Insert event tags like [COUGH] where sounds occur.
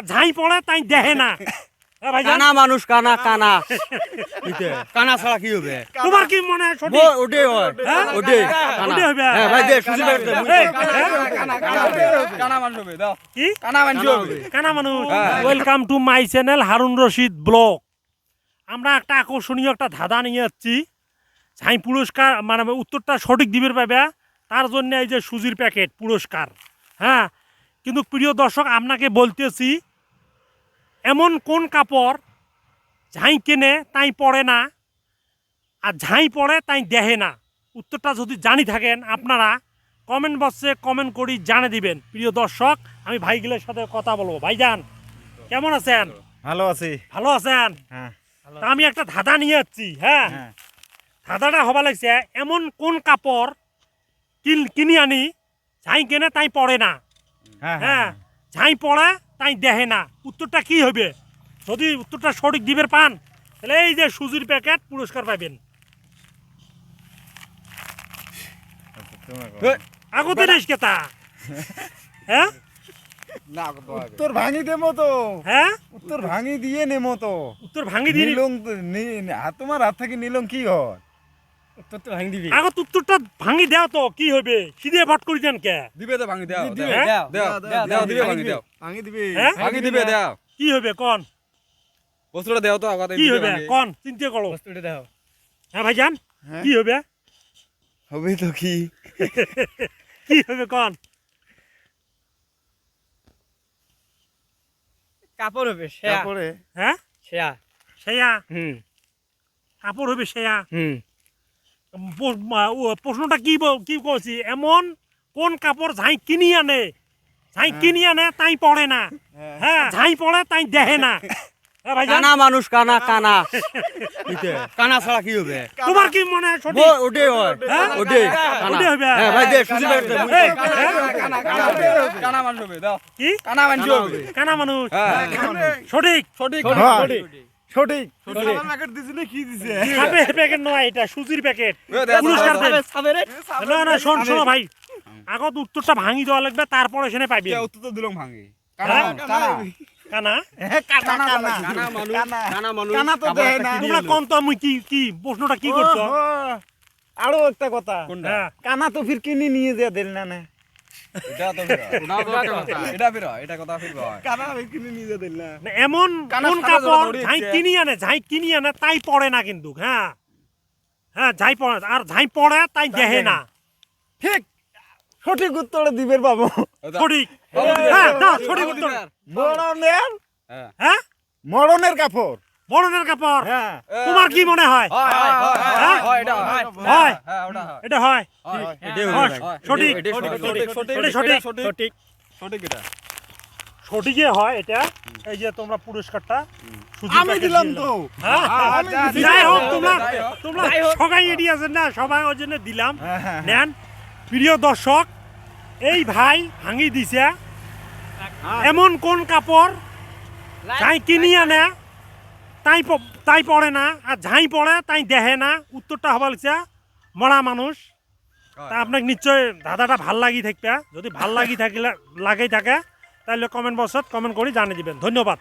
আর ঝাই পড়ে তাই দেহে না। কানা মানুষ কানা কানা। কানা ছাড়া কি হবে? তোমার কি মনে হয় সঠিক? ওটাই হয়। হ্যাঁ? ওটাই ওটাই হবে। হ্যাঁ ভাই দে সুজি দে। হ্যাঁ? কানা মানুষ হবে দাও। কি? কানা মানুষ হবে। কানা মানুষ। Welcome to my channel Harun Rashid blog আমরা একটা আকর্ষণীয় একটা ধাঁধা নিয়ে যাচ্ছি ছাই পুরস্কার মানে উত্তরটা সঠিক দিবের পাবে। তার জন্য এই যে সুজির প্যাকেট পুরস্কার। হ্যাঁ? কিন্তু প্রিয় দর্শক আপনাকে বলতেছি এমন কোন কাপড় ঝাই কেনে তাই পড়ে না? আর ঝাই পড়ে তাই দেহে না? উত্তরটা যদি জানি থাকেন আপনারা কমেন্ট বক্সে কমেন্ট করি জানে দিবেন। প্রিয় দর্শক আমি ভাইগুলোর সাথে কথা বলব। ভাইজান কেমন আছেন? ভালো আছি। ভালো আছেন? হ্যাঁ। তা আমি একটা ধাঁধা নিয়ে যাচ্ছি হ্যাঁ? হ্যাঁ। ধাঁধাটা হবা লাগছে এমন কোন কাপড় কিন কিনি আনি ঝাই কেনে তাই পড়ে না? হ্যাঁ। ঝাই পড়ে তাই দেহে না। উত্তরটা কি হবে যদি উত্তরটা সঠিক দিবের পান তাহলে এই যে সুজির প্যাকেট পুরস্কার পাবেন আগতে নেস কেতা। হ্যাঁ? উত্তর ভাঙি দেবো তো। হ্যাঁ? উত্তর ভাঙি দিয়ে নেমো তো। উত্তর ভাঙি দিন নীলং তোমার হাত থেকে নীলং কি হয়? ভাঙি দিবি আগত উত্তরটা ভাঙি দেও তো কি হবে সিধে ভট করি দেন কে? দিবে তো ভাঙি দাও? দাও দাও দাও দাও দিবে ভাঙি দাও। ভাঙি দিবি। হ্যাঁ? ভাঙি দিবে দাও। কি হবে কন? বস্তুটা দাও তো আগাতে কি হবে ভাঙি। চিন্তা করো। বস্তুটা দাও। হ্যাঁ ভাইজান? হ্যাঁ? কি হবে হবে তো কি? [LAUGHS] কি হবে কন? কাপড় হবে সেয়া। হ্যাঁ? সেয়া। সেয়া? হুম। কাপড় হবে সেয়া? হুম। প্রশ্নটা কি কি করছি এমন কোন কাপড় ঝাই কিনি আনে? ঝাই কিনি আনে তাই পড়ে না। হ্যাঁ ঝাই পড়ে তাই দেহে না। হ্যাঁ কানা মানুষ কানা কানা। কানা ছাড়া কি হবে? তোমার কি মনে হয় ওটাই হয়। হ্যাঁ? ওটাই ওটাই হবে। হ্যাঁ। ভাই দে সুজি প্যাকেট দে, মুই দে। এই, হ্যাঁ? কানা কানা মানুষ হবে দাও। কি? কানা মানুষ হবে। কানা মানুষ। হ্যাঁ। সঠিক। সঠিক। সঠিক। সঠিক। প্যাকেট দিছে না কি দিছে? প্যাকেট নয় এটা সুজির প্যাকেট পুরস্কার দেন না না শোন শোনো ভাই। আগত উত্তরটা ভাঙি দেওয়া লাগবে তারপরে সেনে পাইবে। উত্তর তো দিলাম ভাঙি? কানা তো তোমরা কোন আমি কি কি প্রশ্নটা কি করছ? ও, আরও একটা কথা। হ্যাঁ। কানা তো ফির কিনে নিয়ে যা দিল না না। হয় [LAUGHS] কানা কিনে নিয়ে যা দিল না। না, এমন কানা কোন সারা কাপড় ঝাই কিনি আনে ঝাই কিনি আনে তাই পড়ে না কিন্তু হ্যাঁ। হ্যাঁ ঝাই পড়ে আর ঝাই পড়ে তাই দেহে না। ঠিক। সঠিক উত্তর দিবের বাবু। সঠিক। হ্যাঁ সঠিক উত্তর। মরণের হ্যাঁ। হ্যাঁ? মরণের কাপড়। বড়নের কাপড়। হ্যাঁ। তোমার কি মনে হয়? হয় এটা হয়। হয় হ্যাঁ? ওটা হয়। এটা। সঠিক। সঠিক সঠিক। সঠিক সঠিক সঠিক সঠিক। সঠিক সঠিকে। হয় এই যে তোমরা পুরস্কারটা আমি দিলাম তো। এলাম। হ্যাঁ? আমি দিছি। যাই হোক তোমরা সবাই আছেন না? সবাই ওই জন্য দিলাম। নেন। প্রিয় দর্শক এই ভাই ভাঙি দিছে। এমন কোন কাপড়? যাই কিনি আনে তাই তাই পড়ে না আর ঝাই পড়ে তাই দেহে না। উত্তরটা হবা লাগছে মরা মানুষ। তা আপনাকে নিশ্চয় দাদাটা ভালো লাগি থাকবে। যদি ভালো লাগি থাকিলে লাগেই থাকে তাহলে কমেন্ট বক্সত কমেন্ট করে জানিয়ে দিবেন। ধন্যবাদ।